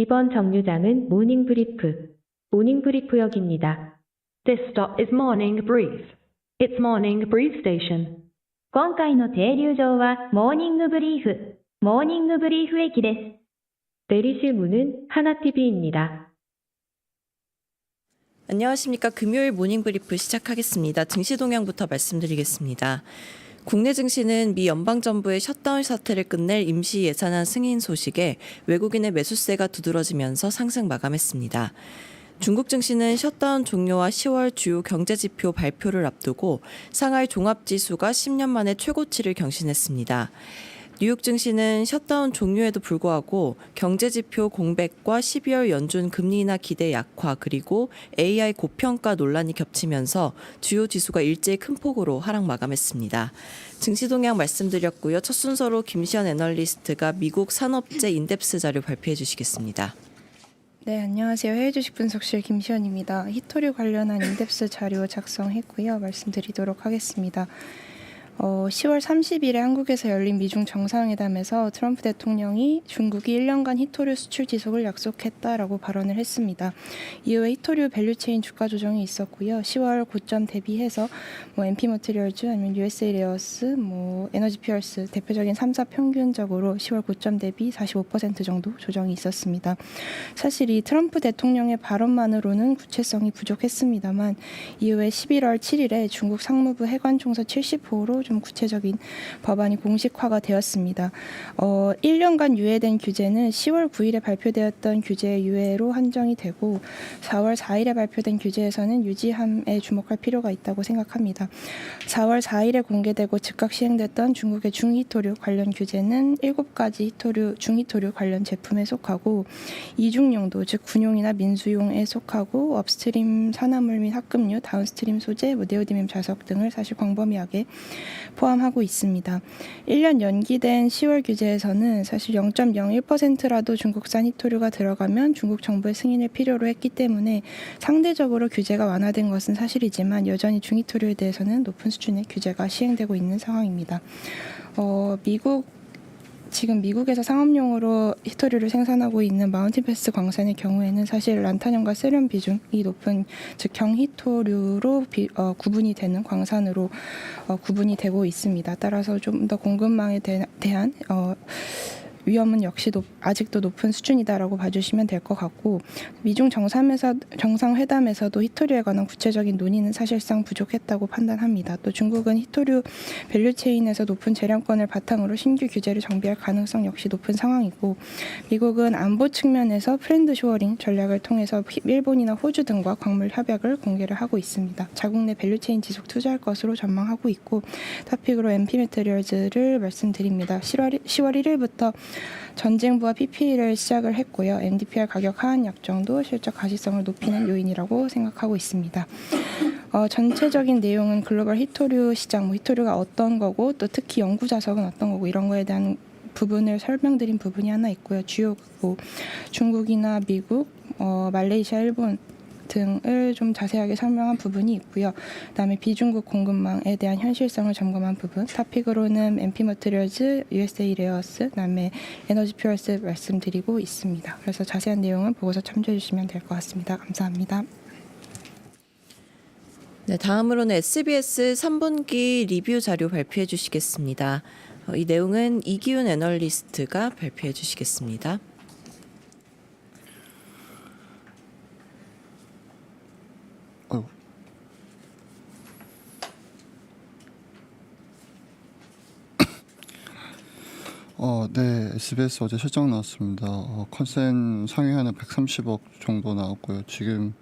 이번 정류장은 모닝 브리프, 모닝 브리프역입니다. This stop is Morning Brief. It's Morning Brief Station. 今回の停留場はモーニングブリーフ、モーニングブリーフ駅です。 내리실 문은 하나TV입니다. 안녕하십니까. 금요일 모닝 브리프 시작하겠습니다. 증시 동향부터 말씀드리겠습니다. 국내 증시는 미 연방정부의 셧다운 사태를 끝낼 임시 예산안 승인 소식에 외국인의 매수세가 두드러지면서 상승 마감했습니다. 중국 증시는 셧다운 종료와 10월 주요 경제 지표 발표를 앞두고 상하이 종합 지수가 10년 만에 최고치를 경신했습니다. 뉴욕 증시는 셧다운 종료에도 불구하고 경제 지표 공백과 12월 연준 금리 인하 기대 약화 그리고 AI 고평가 논란이 겹치면서 주요 지수가 일제히 큰 폭으로 하락 마감했습니다. 증시 동향 말씀드렸고요. 첫 순서로 김시현 애널리스트가 미국 산업재 인덱스 자료 발표해 주시겠습니다. 네, 안녕하세요. 해외 주식 분석실 김시현입니다. 히토류 관련한 인덱스 자료 작성했고요. 말씀드리도록 하겠습니다. 어, 10월 30일에 한국에서 열린 미중 정상회담에서 트럼프 대통령이 중국이 1년간 히토류 수출 지속을 약속했다라고 발언을 했습니다. 이후에 히토류 밸류체인 주가 조정이 있었고요. 10월 고점 대비해서 뭐 MP 머티리얼즈 아니면 USA 레어스, 뭐 에너지 피어스 대표적인 3사 평균적으로 10월 고점 대비 45% 정도 조정이 있었습니다. 사실 이 트럼프 대통령의 발언만으로는 구체성이 부족했습니다만 이후에 11월 7일에 중국 상무부 해관 총서 70호로 좀 구체적인 법안이 공식화가 되었습니다. 어, 1년간 유예된 규제는 10월 9일에 발표되었던 규제 유예로 한정이 되고 4월 4일에 발표된 규제에서는 유지함에 주목할 필요가 있다고 생각합니다. 4월 4일에 공개되고 즉각 시행됐던 중국의 중히토류 관련 규제는 7가지 히토류, 중히토류 관련 제품에 속하고 이중용도 즉 군용이나 민수용에 속하고 업스트림 산화물 및 합금류, 다운스트림 소재, 뭐 네오디뒴 자석 등을 사실 광범위하게 포함하고 있습니다. 1년 연기된 10월 규제에서는 사실 0.01%라도 중국산 히토류가 들어가면 중국 정부의 승인을 필요로 했기 때문에 상대적으로 규제가 완화된 것은 사실이지만 여전히 중히토류에 대해서는 높은 수준의 규제가 시행되고 있는 상황입니다. 어, 미국 지금 미국에서 상업용으로 히토류를 생산하고 있는 마운틴 패스 광산의 경우에는 사실 란타늄과 세륨 비중이 높은 즉 경히토류로 비- 어, 구분이 되는 광산으로 어, 구분이 되고 있습니다. 따라서 좀 더 공급망에 대, 대한 어, 위험은 역시 높- 아직도 높은 수준이다라고 봐주시면 될 것 같고 미중 정상에서 정상회담에서도 히토류에 관한 구체적인 논의는 사실상 부족했다고 판단합니다. 또 중국은 히토류 밸류체인에서 높은 재량권을 바탕으로 신규 규제를 정비할 가능성 역시 높은 상황이고 미국은 안보 측면에서 프렌드 쇼어링 전략을 통해서 히- 일본이나 호주 등과 광물 협약을 공개를 하고 있습니다. 자국 내 밸류체인 지속 투자할 것으로 전망하고 있고 토픽으로 MP 메테리얼즈를 말씀드립니다. 10월, 10월 1일부터 전쟁부와 PPE를 시작을 했고요. MDPR 가격 하한 약정도 실적 가시성을 높이는 요인이라고 생각하고 있습니다. 어, 전체적인 내용은 글로벌 히토류 시장, 뭐 히토류가 어떤 거고 또 특히 연구 자석은 어떤 거고 이런 거에 대한 부분을 설명드린 부분이 하나 있고요. 주요 뭐 중국이나 미국, 어, 말레이시아, 일본 등을 좀 자세하게 설명한 부분이 있고요. 그다음에 비중국 공급망에 대한 현실성을 점검한 부분, 타픽으로는 MP 머티리얼즈, USA 레어스, 그다음에 에너지 퓨얼스 말씀드리고 있습니다. 그래서 자세한 내용은 보고서 참조해 주시면 될 것 같습니다. 감사합니다. 네, 다음으로는 SBS 3분기 리뷰 자료 발표해 주시겠습니다. 어, 이 내용은 이기훈 애널리스트가 발표해 주시겠습니다. 어, 네, SBS 어제 실적 나왔습니다. 어, 컨센 상회하는 130억 정도 나왔고요. 지금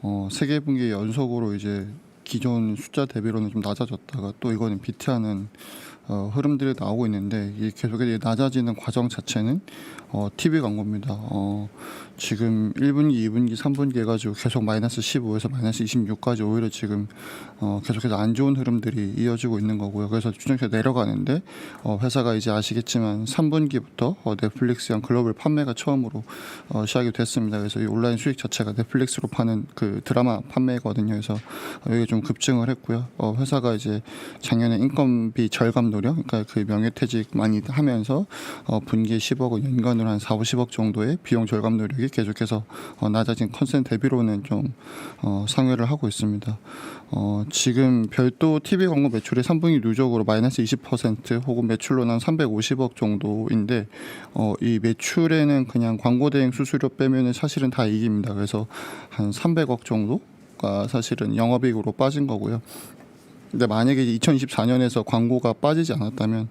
어, 세계 분기 연속으로 이제 기존 숫자 대비로는 좀 낮아졌다가 또 이거는 비트하는 어, 흐름들이 나오고 있는데 이 계속 이제 낮아지는 과정 자체는 어, TV 광고입니다. 어, 지금 1분기, 2분기, 3분기 해가지고 계속 마이너스 15에서 마이너스 26까지 오히려 지금 어, 계속해서 안 좋은 흐름들이 이어지고 있는 거고요. 그래서 추정해서 내려가는데 어, 회사가 이제 아시겠지만 3분기부터 어, 넷플릭스형 글로벌 판매가 처음으로 어, 시작이 됐습니다. 그래서 이 온라인 수익 자체가 넷플릭스로 파는 그 드라마 판매거든요. 그래서 어, 여기 좀 급증을 했고요. 어, 회사가 이제 작년에 인건비 절감 노력, 그러니까 그 명예퇴직 많이 하면서 어, 분기에 10억, 연간으로 한 4, 50억 정도의 비용 절감 노력이 계속해서 어, 낮아진 컨센 대비로는 좀 어, 상회를 하고 있습니다. 어, 지금 별도 TV 광고 매출이 3분기 누적으로 마이너스 20% 혹은 매출로는 한 350억 정도인데 어, 이 매출에는 그냥 광고 대행 수수료 빼면은 사실은 다 이익입니다. 그래서 한 300억 정도 가 사실은 영업이익으로 빠진 거고요. 근데 만약에 2024년에서 광고가 빠지지 않았다면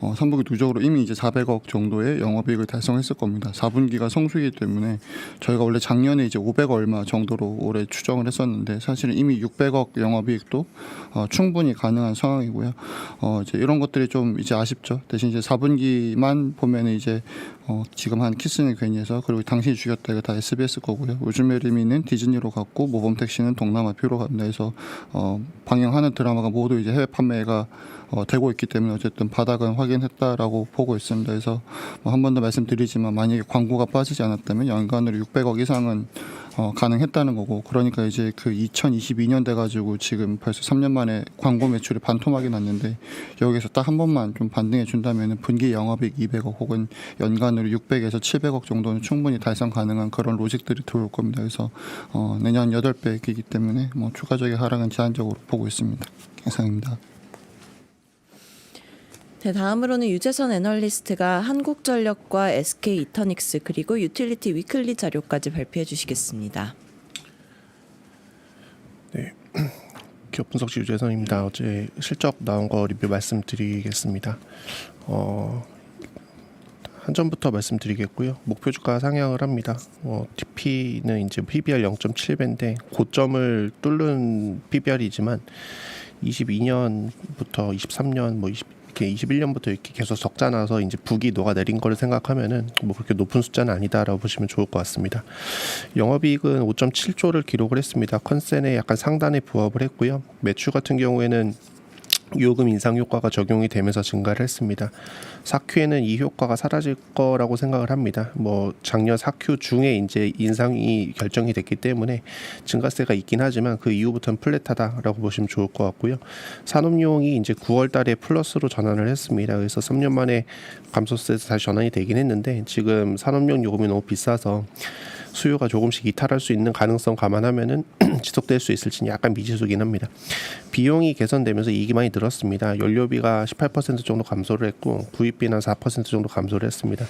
어, 3분기 누적으로 이미 이제 400억 정도의 영업이익을 달성했을 겁니다. 4분기가 성수이기 때문에 저희가 원래 작년에 이제 500 얼마 정도로 올해 추정을 했었는데 사실은 이미 600억 영업이익도 어, 충분히 가능한 상황이고요. 어, 이제 이런 것들이 좀 이제 아쉽죠. 대신 이제 4분기만 보면은 이제 어, 지금 한 키스는 괜히 해서 그리고 당신이 죽였다 이거 다 SBS 거고요. 요즘의 리미는 디즈니로 갔고 모범 택시는 동남아 표로 갑니다. 그래서 어, 방영하는 드라마가 모두 이제 해외 판매가 어, 되고 있기 때문에 어쨌든 바닥은 확인했다라고 보고 있습니다. 그래서 뭐 한 번 더 말씀드리지만 만약에 광고가 빠지지 않았다면 연간으로 600억 이상은 어, 가능했다는 거고 그러니까 이제 그 2022년 돼가지고 지금 벌써 3년 만에 광고 매출이 반토막이 났는데 여기서 딱 한 번만 좀 반등해 준다면 분기 영업이익 200억 혹은 연간으로 600에서 700억 정도는 충분히 달성 가능한 그런 로직들이 들어올 겁니다. 그래서 어, 내년 8배이기 때문에 뭐 추가적인 하락은 제한적으로 보고 있습니다. 이상입니다. 네, 다음으로는 유재선 애널리스트가 한국전력과 SK 이터닉스 그리고 유틸리티 위클리 자료까지 발표해 주시겠습니다. 기업 분석실 유재선입니다. 어제 실적 나온 거 리뷰 말씀드리겠습니다. 어, 한전부터 말씀드리겠고요. 목표 주가 상향을 합니다. 어, TP는 이제 PBR 0.7배인데 고점을 뚫는 PBR이지만 22년부터 23년 뭐 20, 이렇게 21년부터 이렇게 계속 적자 나서 이제 북이 녹아내린 거를 생각하면은 뭐 그렇게 높은 숫자는 아니다라고 보시면 좋을 것 같습니다. 영업이익은 5.7조를 기록을 했습니다. 컨센에 약간 상단에 부합을 했고요. 매출 같은 경우에는 요금 인상 효과가 적용이 되면서 증가를 했습니다. 사큐에는 이 효과가 사라질 거라고 생각을 합니다. 뭐 작년 사큐 중에 이제 인상이 결정이 됐기 때문에 증가세가 있긴 하지만 그 이후부터는 플랫하다라고 보시면 좋을 것 같고요. 산업용이 이제 9월 달에 플러스로 전환을 했습니다. 그래서 3년 만에 감소세에서 다시 전환이 되긴 했는데 지금 산업용 요금이 너무 비싸서 수요가 조금씩 이탈할 수 있는 가능성 감안하면은 지속될 수 있을지는 약간 미지수긴 합니다. 비용이 개선되면서 이익이 많이 늘었습니다. 연료비가 18% 정도 감소를 했고 구입비는 한4% 정도 감소를 했습니다.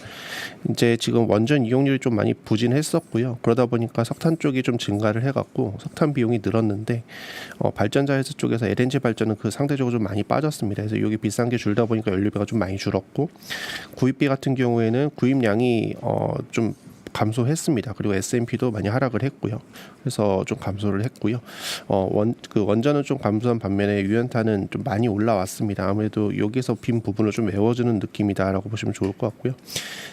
이제 지금 원전 이용률이 좀 많이 부진했었고요. 그러다 보니까 석탄 쪽이 좀 증가를 해갖고 석탄 비용이 늘었는데 어, 발전자 회사 쪽에서 LNG 발전은 그 상대적으로 좀 많이 빠졌습니다. 그래서 여기 비싼 게 줄다 보니까 연료비가 좀 많이 줄었고 구입비 같은 경우에는 구입량이 어, 좀 감소했습니다. 그리고 S&P도 많이 하락을 했고요. 그래서 좀 감소를 했고요. 어, 원, 그 원전은 좀 감소한 반면에 유연탄은 좀 많이 올라왔습니다. 아무래도 여기서 빈 부분을 좀 메워주는 느낌이다라고 보시면 좋을 것 같고요.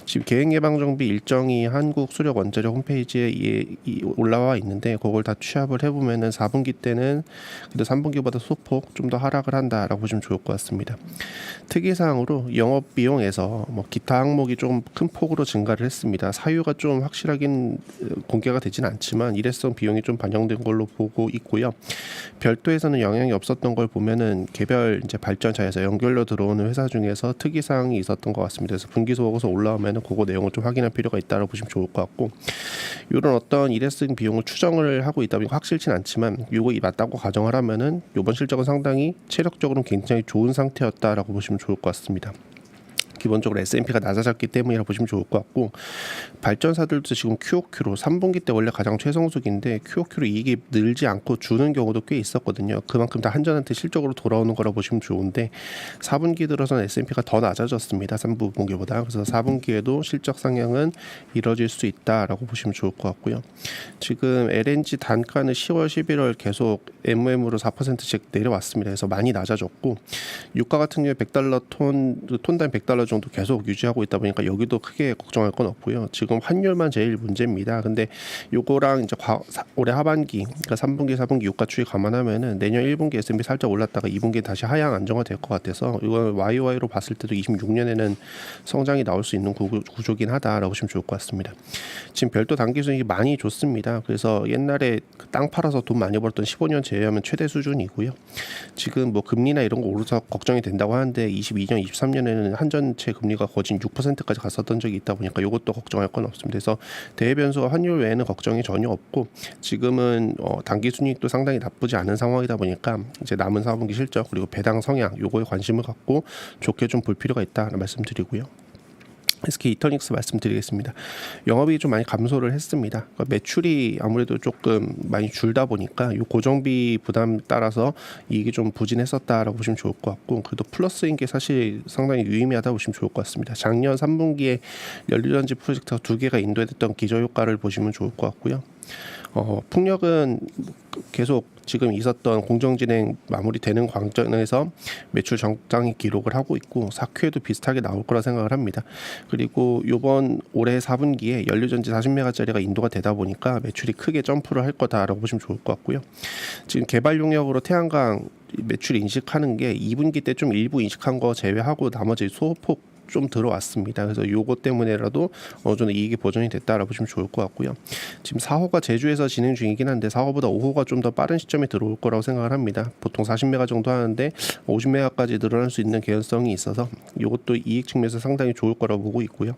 지금 계획 예방 정비 일정이 한국 수력 원자력 홈페이지에 이, 이 올라와 있는데 그걸 다 취합을 해보면은 4분기 때는 그래도 3분기보다 소폭 좀 더 하락을 한다라고 보시면 좋을 것 같습니다. 특이사항으로 영업 비용에서 뭐 기타 항목이 좀 큰 폭으로 증가를 했습니다. 사유가 좀 확실하긴 공개가 되진 않지만 일회성 비용이 좀 반영된 걸로 보고 있고요. 별도에서는 영향이 없었던 걸 보면은 개별 이제 발전차에서 연결로 들어오는 회사 중에서 특이 사항이 있었던 것 같습니다. 그래서 분기 소 보고서 올라오면은 그거 내용을 좀 확인할 필요가 있다고 보시면 좋을 것 같고 이런 어떤 일회성 비용을 추정을 하고 있다 보니까 확실치는 않지만 이거 이 맞다고 가정을 하면은 이번 실적은 상당히 체력적으로는 굉장히 좋은 상태였다라고 보시면 좋을 것 같습니다. 기본적으로 S&P가 낮아졌기 때문이라 보시면 좋을 것 같고 발전사들도 지금 QOQ로 3분기 때 원래 가장 최성수기인데 QOQ로 이익이 늘지 않고 주는 경우도 꽤 있었거든요. 그만큼 다 한전한테 실적으로 돌아오는 거라 보시면 좋은데 4분기 들어서는 S&P가 더 낮아졌습니다. 3분기보다. 그래서 4분기에도 실적 상향은 이뤄질 수 있다라고 보시면 좋을 것 같고요. 지금 LNG 단가는 10월, 11월 계속 MM으로 4%씩 내려왔습니다. 그래서 많이 낮아졌고 유가 같은 경우에 100달러 톤 톤당 100달러 정도 정도 계속 유지하고 있다 보니까 여기도 크게 걱정할 건 없고요. 지금 환율만 제일 문제입니다. 근데 요거랑 이제 과, 사, 올해 하반기 그러니까 3분기, 4분기 유가 추이 감안하면은 내년 1분기 S&P 살짝 올랐다가 2분기 다시 하향 안정화 될 것 같아서 이건 YOY로 봤을 때도 26년에는 성장이 나올 수 있는 구조, 구조긴 하다라고 보시면 좋을 것 같습니다. 지금 별도 단기 수익이 많이 좋습니다. 그래서 옛날에 그땅 팔아서 돈 많이 벌었던 15년 제외하면 최대 수준이고요. 지금 뭐 금리나 이런 거 오르서 걱정이 된다고 하는데 22년, 23년에는 한전 체 금리가 거진 6%까지 갔었던 적이 있다 보니까 이것도 걱정할 건 없습니다. 그래서 대외 변수와 환율 외에는 걱정이 전혀 없고 지금은 어, 단기 순이익도 상당히 나쁘지 않은 상황이다 보니까 이제 남은 4분기 실적 그리고 배당 성향 요거에 관심을 갖고 좋게 좀 볼 필요가 있다는 말씀드리고요. SK 이터닉스 말씀드리겠습니다. 영업이 좀 많이 감소를 했습니다. 그러니까 매출이 아무래도 조금 많이 줄다 보니까 이 고정비 부담 따라서 이익이 좀 부진했었다라고 보시면 좋을 것 같고 그래도 플러스인 게 사실 상당히 유의미하다 보시면 좋을 것 같습니다. 작년 3분기에 연료전지 프로젝트가 두 개가 인도했던 기저효과를 보시면 좋을 것 같고요. 어, 풍력은 계속 지금 있었던 공정진행 마무리되는 광전에서 매출 정장이 기록을 하고 있고 사큐에도 비슷하게 나올 거라 생각을 합니다. 그리고 요번 올해 4분기에 연료전지 40메가짜리가 인도가 되다 보니까 매출이 크게 점프를 할 거다라고 보시면 좋을 것 같고요. 지금 개발 용역으로 태양광 매출 인식하는 게 2분기 때 좀 일부 인식한 거 제외하고 나머지 소폭 좀 들어왔습니다. 그래서 요거 때문에라도 어느 정도 이익이 보전이 됐다라고 보시면 좋을 것 같고요. 지금 4호가 제주에서 진행 중이긴 한데 4호보다 5호가 좀 더 빠른 시점에 들어올 거라고 생각을 합니다. 보통 40메가 정도 하는데 50메가까지 늘어날 수 있는 개연성이 있어서 요것도 이익 측면에서 상당히 좋을 거라고 보고 있고요.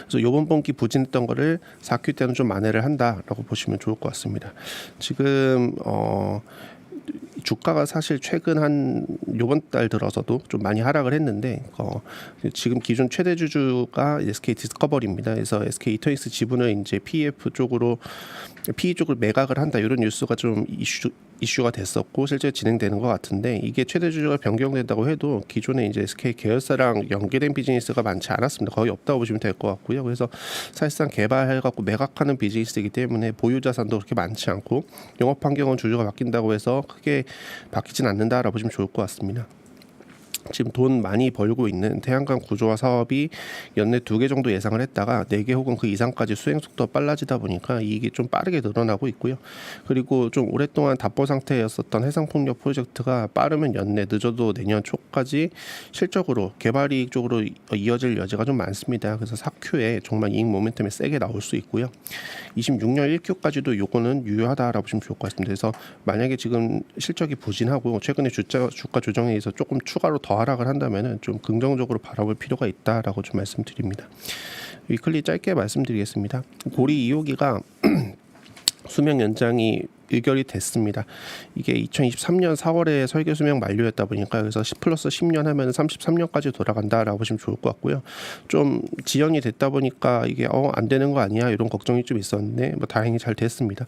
그래서 요번 분기 부진했던 거를 4Q 때는 좀 만회를 한다라고 보시면 좋을 것 같습니다. 지금 어 주가가 사실 최근 한 요번 달 들어서도 좀 많이 하락을 했는데 어, 지금 기존 최대 주주가 SK 디스커버리입니다. 그래서 SK 이터닉스 지분을 이제 PEF 쪽으로 PE 쪽을 매각을 한다 이런 뉴스가 좀 이슈 이슈가 됐었고 실제 진행되는 것 같은데 이게 최대 주주가 변경된다고 해도 기존에 이제 SK 계열사랑 연계된 비즈니스가 많지 않았습니다. 거의 없다고 보시면 될 것 같고요. 그래서 사실상 개발해 갖고 매각하는 비즈니스이기 때문에 보유 자산도 그렇게 많지 않고 영업 환경은 주주가 바뀐다고 해서 크게 바뀌진 않는다라고 보시면 좋을 것 같습니다. 지금 돈 많이 벌고 있는 태양광 구조화 사업이 연내 두 개 정도 예상을 했다가 네 개 혹은 그 이상까지 수행 속도가 빨라지다 보니까 이익이 좀 빠르게 늘어나고 있고요. 그리고 좀 오랫동안 답보 상태였었던 해상풍력 프로젝트가 빠르면 연내 늦어도 내년 초까지 실적으로 개발 이익 쪽으로 이어질 여지가 좀 많습니다. 그래서 4Q에 정말 이익 모멘텀이 세게 나올 수 있고요. 26년 1Q까지도 요거는 유효하다라고 보시면 좋을 것 같습니다. 그래서 만약에 지금 실적이 부진하고 최근에 주가 조정에 의해서 조금 추가로 더 하락을 한다면은 좀 긍정적으로 바라볼 필요가 있다라고 좀 말씀드립니다. 위클리 짧게 말씀드리겠습니다. 고리 2호기가 수명 연장이 의결이 됐습니다. 이게 2023년 4월에 설계 수명 만료였다 보니까 그래서 10 플러스 10년 하면 33년까지 돌아간다라고 보시면 좋을 것 같고요. 좀 지연이 됐다 보니까 이게 어 안 되는 거 아니야 이런 걱정이 좀 있었는데 뭐 다행히 잘 됐습니다.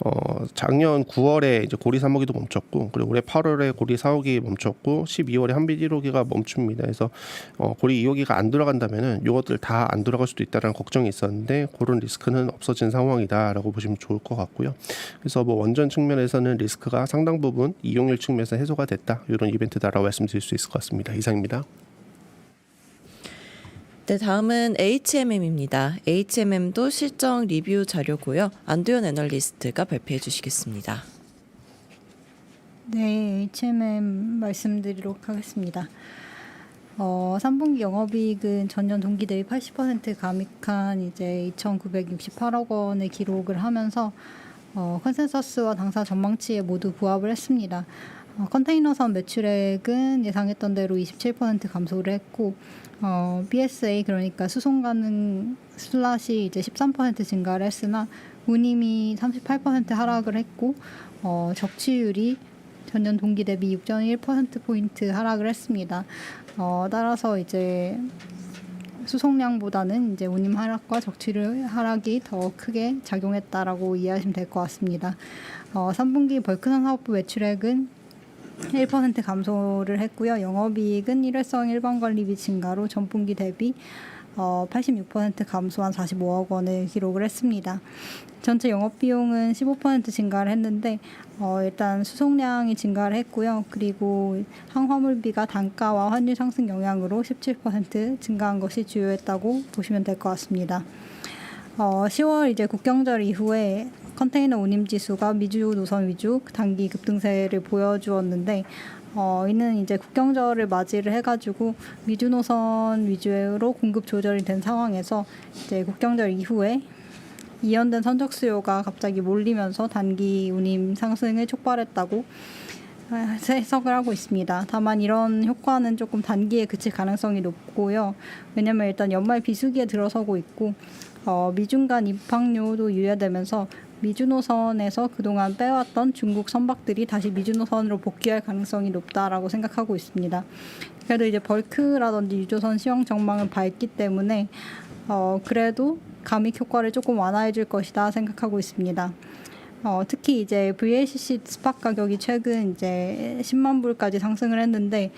어 작년 9월에 이제 고리 3호기도 멈췄고 그리고 올해 8월에 고리 4호기 멈췄고 12월에 한빛 1호기가 멈춥니다. 그래서 어 고리 2호기가 안 들어간다면은 이것들 다안 들어갈 수도 있다라는 걱정이 있었는데 그런 리스크는 없어진 상황이다라고 보시면 좋을 것 같고요. 그래서 뭐 원전 측면에서는 리스크가 상당 부분 이용률 측면에서 해소가 됐다 이런 이벤트다라고 말씀드릴 수 있을 것 같습니다. 이상입니다. 네, 다음은 HMM입니다. HMM도 실적 리뷰 자료고요. 안도현 애널리스트가 발표해 주시겠습니다. 네, HMM 말씀드리도록 하겠습니다. 어, 3분기 영업이익은 전년 동기 대비 80% 감익한 이제 2,968억 원의 기록을 하면서 어, 컨센서스와 당사 전망치에 모두 부합을 했습니다. 어, 컨테이너선 매출액은 예상했던 대로 27% 감소를 했고 어, BSA 그러니까 수송 가능 슬롯이 이제 13% 증가를 했으나 운임이 38% 하락을 했고 어, 적치율이 전년 동기 대비 6.1%포인트 하락을 했습니다. 어, 따라서 이제 수송량보다는 이제 운임 하락과 적치율 하락이 더 크게 작용했다라고 이해하시면 될 것 같습니다. 어, 3분기 벌크선 사업부 매출액은 1% 감소를 했고요. 영업이익은 일회성 일반 관리비 증가로 전분기 대비 어, 86% 감소한 45억 원을 기록을 했습니다. 전체 영업 비용은 15% 증가를 했는데 어, 일단 수송량이 증가를 했고요. 그리고 항화물비가 단가와 환율 상승 영향으로 17% 증가한 것이 주요했다고 보시면 될 것 같습니다. 어, 10월 이제 국경절 이후에 컨테이너 운임 지수가 미주 노선 위주 단기 급등세를 보여주었는데 어, 이는 이제 국경절을 맞이를 해가지고 미주 노선 위주로 공급 조절이 된 상황에서 이제 국경절 이후에 이연된 선적 수요가 갑자기 몰리면서 단기 운임 상승을 촉발했다고 해석을 하고 있습니다. 다만 이런 효과는 조금 단기에 그칠 가능성이 높고요. 왜냐면 일단 연말 비수기에 들어서고 있고 어, 미중 간 입항료도 유예되면서 미주 노선에서 그동안 빼왔던 중국 선박들이 다시 미주 노선으로 복귀할 가능성이 높다라고 생각하고 있습니다. 그래도 이제 벌크라든지 유조선 시황 전망은 밝기 때문에 어, 그래도 감익 효과를 조금 완화해 줄 것이다 생각하고 있습니다. 어, 특히 이제 VLCC 스팟 가격이 최근 이제 10만 불까지 상승을 했는데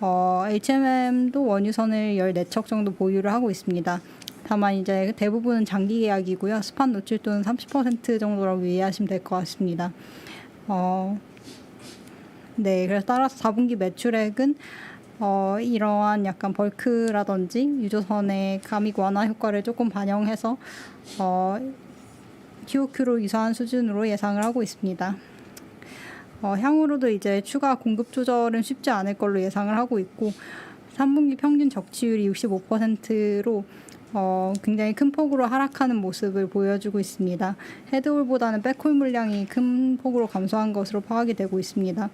어, HMM도 원유선을 14척 정도 보유를 하고 있습니다. 다만 이제 대부분은 장기 계약이고요. 스팟 노출도는 30% 정도라고 이해하시면 될 것 같습니다. 어, 네, 그래서 따라서 4분기 매출액은 어, 이러한 약간 벌크라든지 유조선의 감익 완화 효과를 조금 반영해서 어, QOQ로 유사한 수준으로 예상을 하고 있습니다. 어, 향후로도 이제 추가 공급 조절은 쉽지 않을 걸로 예상을 하고 있고 3분기 평균 적치율이 65%로 어, 굉장히 큰 폭으로 하락하는 모습을 보여주고 있습니다. 헤드홀보다는 백홀 물량이 큰 폭으로 감소한 것으로 파악이 되고 있습니다.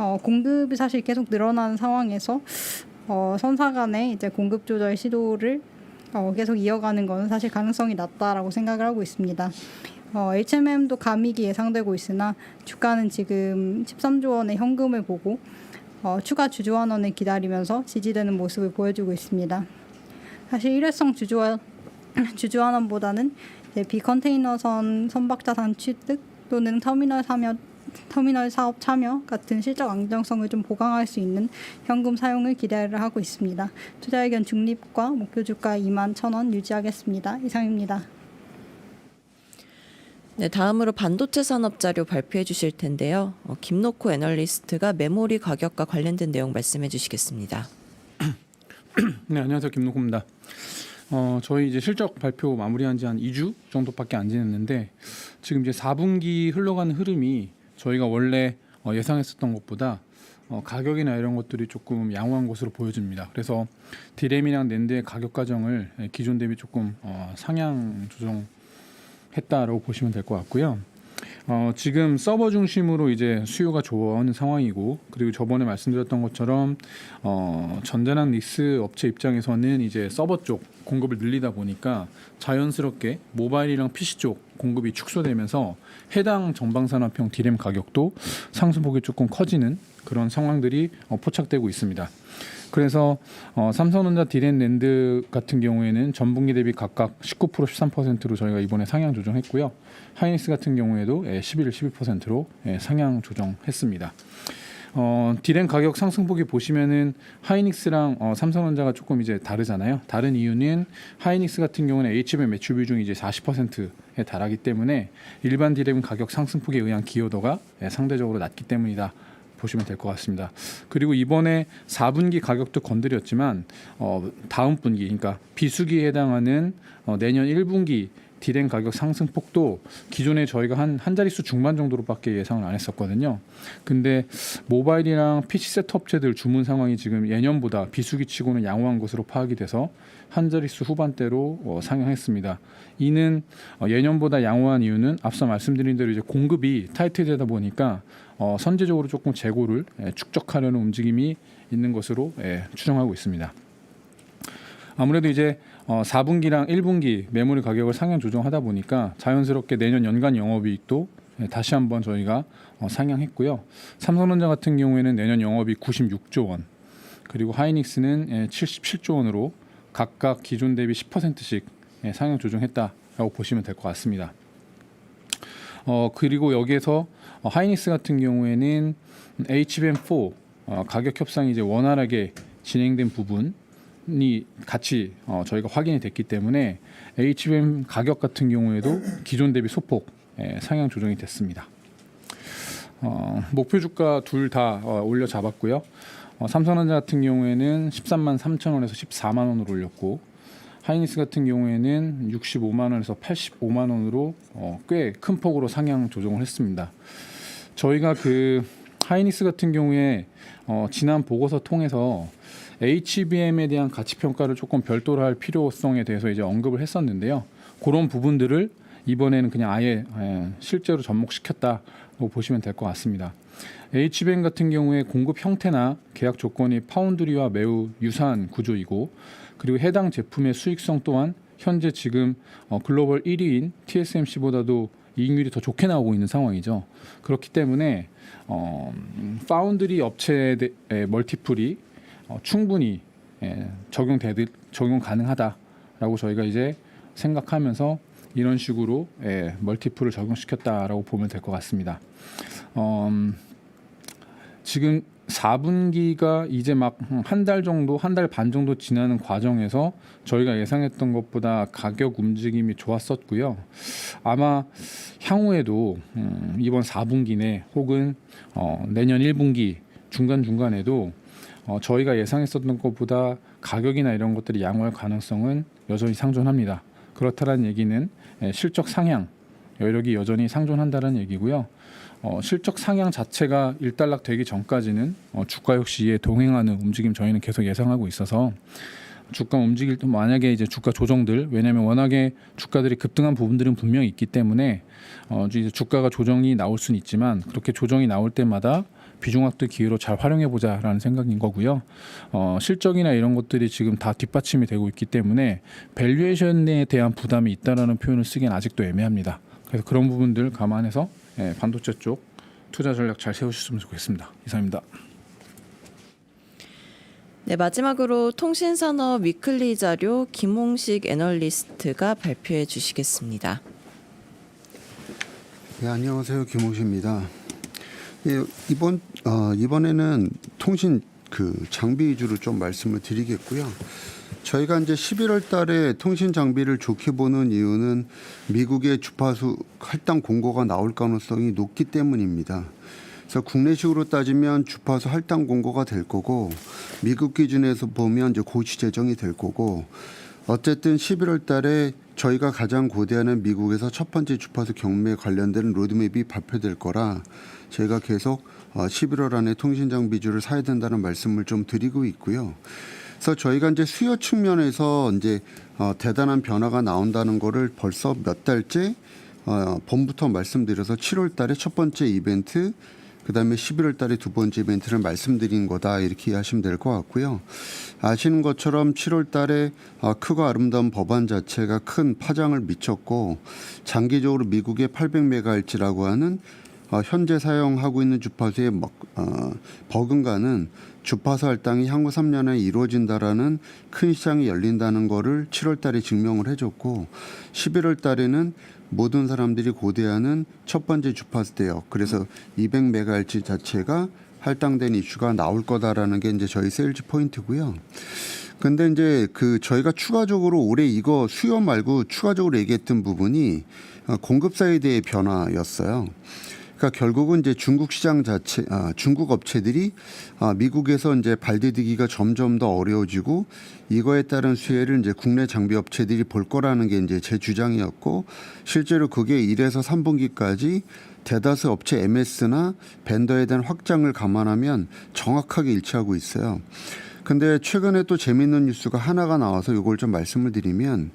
어, 공급이 사실 계속 늘어나는 상황에서 어, 선사 간의 이제 공급 조절 시도를 어, 계속 이어가는 것은 사실 가능성이 낮다라고 생각을 하고 있습니다. 어, HMM도 감익이 예상되고 있으나 주가는 지금 13조 원의 현금을 보고 어, 추가 주주환원을 기다리면서 지지되는 모습을 보여주고 있습니다. 사실 일회성 주주환 주주환원보다는 비컨테이너선 선박자산 취득 또는 터미널 참여 터미널 사업 참여 같은 실적 안정성을 좀 보강할 수 있는 현금 사용을 기대를 하고 있습니다. 투자 의견 중립과 목표 주가 2만 1,000원 유지하겠습니다. 이상입니다. 네, 다음으로 반도체 산업 자료 발표해 주실 텐데요. 어, 김노코 애널리스트가 메모리 가격과 관련된 내용 말씀해 주시겠습니다. 네, 안녕하세요. 김노구입니다. 어, 저희 이제 실적 발표 마무리한 지 한 2주 정도밖에 안 지났는데 지금 이제 4분기 흘러가는 흐름이 저희가 원래 어, 예상했었던 것보다 어, 가격이나 이런 것들이 조금 양호한 것으로 보여집니다. 그래서 디램이랑 낸드의 가격 과정을 예, 기존 대비 조금 어, 상향 조정했다라고 보시면 될 것 같고요. 어, 지금 서버 중심으로 이제 수요가 좋아하는 상황이고 그리고 저번에 말씀드렸던 것처럼 어, 전자랑 리스 업체 입장에서는 이제 서버 쪽 공급을 늘리다 보니까 자연스럽게 모바일이랑 PC 쪽 공급이 축소되면서 해당 전방산업형 디램 가격도 상승폭이 조금 커지는 그런 상황들이 어, 포착되고 있습니다. 그래서 어, 삼성전자 디램 랜드 같은 경우에는 전분기 대비 각각 19% 13%로 저희가 이번에 상향 조정했고요. 하이닉스 같은 경우에도 예, 11, 12%로 예, 상향 조정했습니다. 어, 디램 가격 상승폭이 보시면은 하이닉스랑 어, 삼성전자가 조금 이제 다르잖아요. 다른 이유는 하이닉스 같은 경우는 HBM 매출 비중이 이제 40%에 달하기 때문에 일반 디램 가격 상승폭에 의한 기여도가 예, 상대적으로 낮기 때문이다. 보시면 될 것 같습니다. 그리고 이번에 4분기 가격도 건드렸지만 어, 다음 분기 그러니까 비수기에 해당하는 어, 내년 1분기 디램 가격 상승폭도 기존에 저희가 한 한 자릿수 중반 정도로밖에 예상을 안 했었거든요. 근데 모바일이랑 PC 세트 업체들 주문 상황이 지금 예년보다 비수기치고는 양호한 것으로 파악이 돼서 한 자릿수 후반대로 어, 상향했습니다. 이는 어, 예년보다 양호한 이유는 앞서 말씀드린 대로 이제 공급이 타이트되다 보니까 어, 선제적으로 조금 재고를 예, 축적하려는 움직임이 있는 것으로 예, 추정하고 있습니다. 아무래도 이제 어, 4분기랑 1분기 메모리 가격을 상향 조정하다 보니까 자연스럽게 내년 연간 영업이익도 예, 다시 한번 저희가 어, 상향했고요. 삼성전자 같은 경우에는 내년 영업이익 96조 원, 그리고 하이닉스는 예, 77조 원으로 각각 기존 대비 10%씩 예, 상향 조정했다라고 보시면 될 것 같습니다. 어, 그리고 여기에서 어, 하이닉스 같은 경우에는 HBM4 어, 가격 협상이 이제 원활하게 진행된 부분 이 같이 어, 저희가 확인이 됐기 때문에 HBM 가격 같은 경우에도 기존 대비 소폭 예, 상향 조정이 됐습니다. 어, 목표 주가 둘 다 어, 올려 잡았고요. 어, 삼성전자 같은 경우에는 13만 3천 원에서 14만 원으로 올렸고 하이닉스 같은 경우에는 65만 원에서 85만 원으로 어, 꽤 큰 폭으로 상향 조정을 했습니다. 저희가 그 하이닉스 같은 경우에 어, 지난 보고서 통해서 HBM에 대한 가치 평가를 조금 별도로 할 필요성에 대해서 이제 언급을 했었는데요. 그런 부분들을 이번에는 그냥 아예 예, 실제로 접목시켰다고 보시면 될 것 같습니다. HBM 같은 경우에 공급 형태나 계약 조건이 파운드리와 매우 유사한 구조이고 그리고 해당 제품의 수익성 또한 현재 지금 어, 글로벌 1위인 TSMC보다도 이익률이 더 좋게 나오고 있는 상황이죠. 그렇기 때문에 어, 음, 파운드리 업체의 대- 에, 멀티플이 어, 충분히 예, 적용되 적용 가능하다라고 저희가 이제 생각하면서 이런 식으로 예, 멀티플을 적용시켰다라고 보면 될 것 같습니다. 어, 음, 지금 4분기가 이제 막 한 달 정도, 한 달 반 정도 지나는 과정에서 저희가 예상했던 것보다 가격 움직임이 좋았었고요. 아마 향후에도 음, 이번 4분기 내 혹은 어, 내년 1분기 중간 중간에도 어, 저희가 예상했었던 것보다 가격이나 이런 것들이 양호할 가능성은 여전히 상존합니다. 그렇다는 얘기는 예, 실적 상향 여력이 여전히 상존한다는 얘기고요. 어, 실적 상향 자체가 일단락 되기 전까지는 어, 주가 역시 이에 동행하는 움직임 저희는 계속 예상하고 있어서 주가 움직일 때 만약에 이제 주가 조정들 왜냐하면 워낙에 주가들이 급등한 부분들은 분명히 있기 때문에 어, 이제 주가가 조정이 나올 수는 있지만 그렇게 조정이 나올 때마다 비중학도 기회로 잘 활용해 보자라는 생각인 거고요. 어, 실적이나 이런 것들이 지금 다 뒷받침이 되고 있기 때문에 밸류에이션에 대한 부담이 있다라는 표현을 쓰기엔 아직도 애매합니다. 그래서 그런 부분들 감안해서 예, 반도체 쪽 투자 전략 잘 세우셨으면 좋겠습니다. 이상입니다. 네, 마지막으로 통신산업 위클리 자료 김홍식 애널리스트가 발표해 주시겠습니다. 네, 안녕하세요. 김호시입니다. 예, 이번 어, 이번에는 통신 그 장비 위주로 좀 말씀을 드리겠고요. 저희가 이제 11월 달에 통신 장비를 좋게 보는 이유는 미국의 주파수 할당 공고가 나올 가능성이 높기 때문입니다. 그래서 국내식으로 따지면 주파수 할당 공고가 될 거고 미국 기준에서 보면 이제 고시 제정이 될 거고 어쨌든 11월 달에 저희가 가장 고대하는 미국에서 첫 번째 주파수 경매 관련된 로드맵이 발표될 거라 저희가 계속 어, 11월 안에 통신 장비주를 사야 된다는 말씀을 좀 드리고 있고요. 그래서 저희가 이제 수요 측면에서 이제 어, 대단한 변화가 나온다는 거를 벌써 몇 달째 어, 봄부터 말씀드려서 7월 달에 첫 번째 이벤트 그다음에 11월 달에 두 번째 이벤트를 말씀드린 거다 이렇게 이해하시면 될 것 같고요. 아시는 것처럼 7월 달에 어, 크고 아름다운 법안 자체가 큰 파장을 미쳤고 장기적으로 미국의 800메가헤르츠라고 하는 어, 현재 사용하고 있는 주파수의 먹, 어, 버금가는 주파수 할당이 향후 3년에 이루어진다라는 큰 시장이 열린다는 거를 7월 달에 증명을 해줬고 11월 달에는 모든 사람들이 고대하는 첫 번째 주파수 대역 그래서 200메가헤르츠 자체가 할당된 이슈가 나올 거다라는 게 이제 저희 세일즈 포인트고요. 근데 이제 그 저희가 추가적으로 올해 이거 수요 말고 추가적으로 얘기했던 부분이 어, 공급 사이드의 변화였어요. 그러니까 결국은 이제 중국 시장 자체, 아, 중국 업체들이 아, 미국에서 이제 발디디기가 점점 더 어려워지고 이거에 따른 수혜를 이제 국내 장비 업체들이 볼 거라는 게 이제 제 주장이었고 실제로 그게 1에서 3분기까지 대다수 업체 MS나 벤더에 대한 확장을 감안하면 정확하게 일치하고 있어요. 근데 최근에 또 재밌는 뉴스가 하나가 나와서 이걸 좀 말씀을 드리면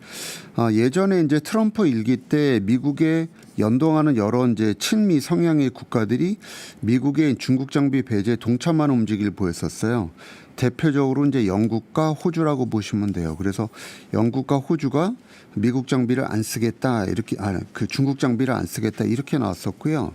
아, 예전에 이제 트럼프 일기 때 미국에 연동하는 여러 이제 친미 성향의 국가들이 미국의 중국 장비 배제에 동참하는 움직임을 보였었어요. 대표적으로 이제 영국과 호주라고 보시면 돼요. 그래서 영국과 호주가 미국 장비를 안 쓰겠다 이렇게 아 그 중국 장비를 안 쓰겠다 이렇게 나왔었고요.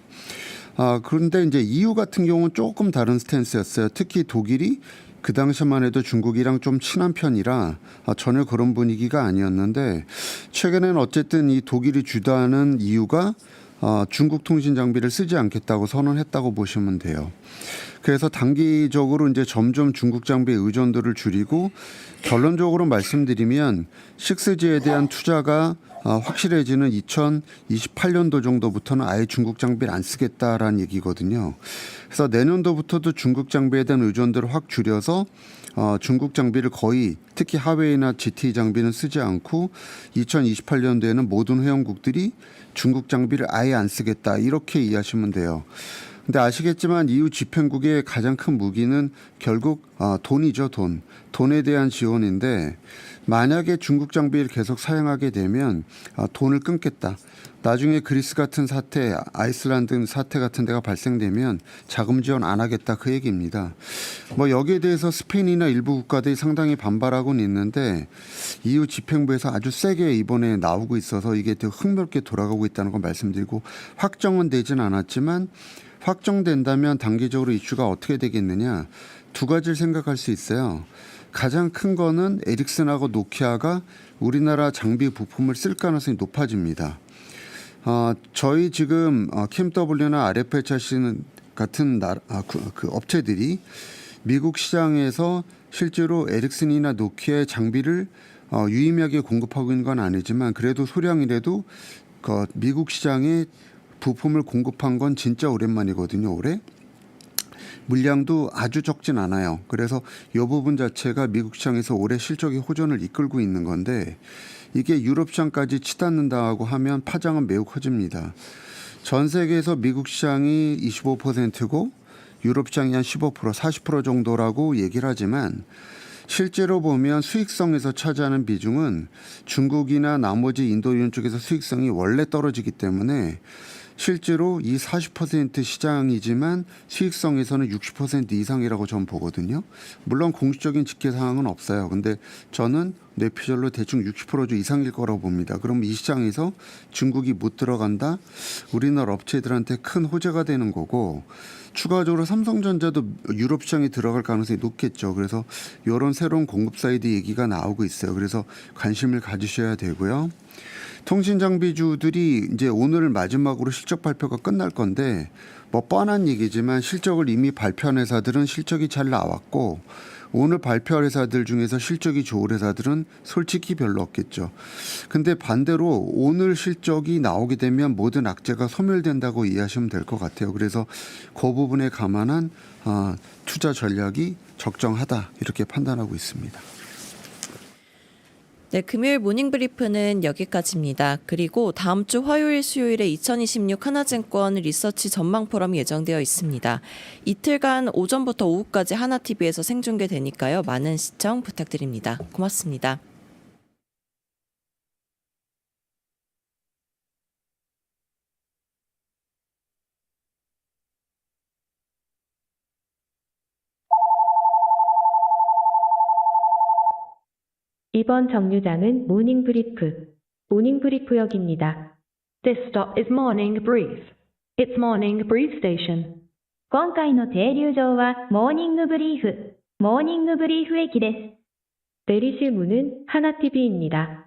아 그런데 이제 EU 같은 경우는 조금 다른 스탠스였어요. 특히 독일이 그 당시만 해도 중국이랑 좀 친한 편이라 아, 전혀 그런 분위기가 아니었는데 최근에는 어쨌든 이 독일이 주도하는 이유가 어, 중국 통신 장비를 쓰지 않겠다고 선언했다고 보시면 돼요. 그래서 단기적으로 이제 점점 중국 장비의 의존도를 줄이고 결론적으로 말씀드리면 식스지에 대한 투자가 어, 확실해지는 2028년도 정도부터는 아예 중국 장비를 안 쓰겠다라는 얘기거든요. 그래서 내년도부터도 중국 장비에 대한 의존도를 확 줄여서 어, 중국 장비를 거의 특히 하웨이나 GT 장비는 쓰지 않고 2028년도에는 모든 회원국들이 중국 장비를 아예 안 쓰겠다 이렇게 이해하시면 돼요. 근데 아시겠지만 EU 집행국의 가장 큰 무기는 결국 어, 돈이죠 돈. 돈에 대한 지원인데 만약에 중국 장비를 계속 사용하게 되면 어, 돈을 끊겠다. 나중에 그리스 같은 사태, 아이슬란드 사태 같은 데가 발생되면 자금 지원 안 하겠다 그 얘기입니다. 뭐 여기에 대해서 스페인이나 일부 국가들이 상당히 반발하고는 있는데 EU 집행부에서 아주 세게 이번에 나오고 있어서 이게 되게 흥미롭게 돌아가고 있다는 걸 말씀드리고 확정은 되진 않았지만 확정된다면 단기적으로 이슈가 어떻게 되겠느냐 두 가지를 생각할 수 있어요. 가장 큰 거는 에릭슨하고 노키아가 우리나라 장비 부품을 쓸 가능성이 높아집니다. 어, 저희 지금 어, KMW나 RFHC는 같은 나, 아, 그, 그 업체들이 미국 시장에서 실제로 에릭슨이나 노키아의 장비를 어, 유의미하게 공급하고 있는 건 아니지만 그래도 소량이라도 그 미국 시장에 부품을 공급한 건 진짜 오랜만이거든요. 올해. 물량도 아주 적진 않아요. 그래서 이 부분 자체가 미국 시장에서 올해 실적의 호전을 이끌고 있는 건데 이게 유럽 시장까지 치닫는다고 하면 파장은 매우 커집니다. 전 세계에서 미국 시장이 25%고 유럽 시장이 한 15%, 40% 정도라고 얘기를 하지만 실제로 보면 수익성에서 차지하는 비중은 중국이나 나머지 인도 이런 쪽에서 수익성이 원래 떨어지기 때문에 실제로 이 40% 시장이지만 수익성에서는 60% 이상이라고 저는 보거든요. 물론 공식적인 집계 사항은 없어요. 근데 저는 뇌피셜로 대충 60% 이상일 거라고 봅니다. 그럼 이 시장에서 중국이 못 들어간다? 우리나라 업체들한테 큰 호재가 되는 거고 추가적으로 삼성전자도 유럽 시장에 들어갈 가능성이 높겠죠. 그래서 이런 새로운 공급 사이드 얘기가 나오고 있어요. 그래서 관심을 가지셔야 되고요. 통신 장비주들이 이제 오늘 마지막으로 실적 발표가 끝날 건데 뭐 뻔한 얘기지만 실적을 이미 발표한 회사들은 실적이 잘 나왔고 오늘 발표할 회사들 중에서 실적이 좋은 회사들은 솔직히 별로 없겠죠. 근데 반대로 오늘 실적이 나오게 되면 모든 악재가 소멸된다고 이해하시면 될 것 같아요. 그래서 그 부분에 감안한 아, 투자 전략이 적정하다 이렇게 판단하고 있습니다. 네, 금요일 모닝 브리프는 여기까지입니다. 그리고 다음 주 화요일, 수요일에 2026 하나증권 리서치 전망 포럼이 예정되어 있습니다. 이틀간 오전부터 오후까지 하나TV에서 생중계되니까요. 많은 시청 부탁드립니다. 고맙습니다. 이번 정류장은 모닝 브리프, 모닝 브리프역입니다. This stop is Morning Brief. It's Morning Brief Station. 今回の停留場はモーニングブリーフ、モーニングブリーフ駅です。 내리실 문은 하나TV입니다.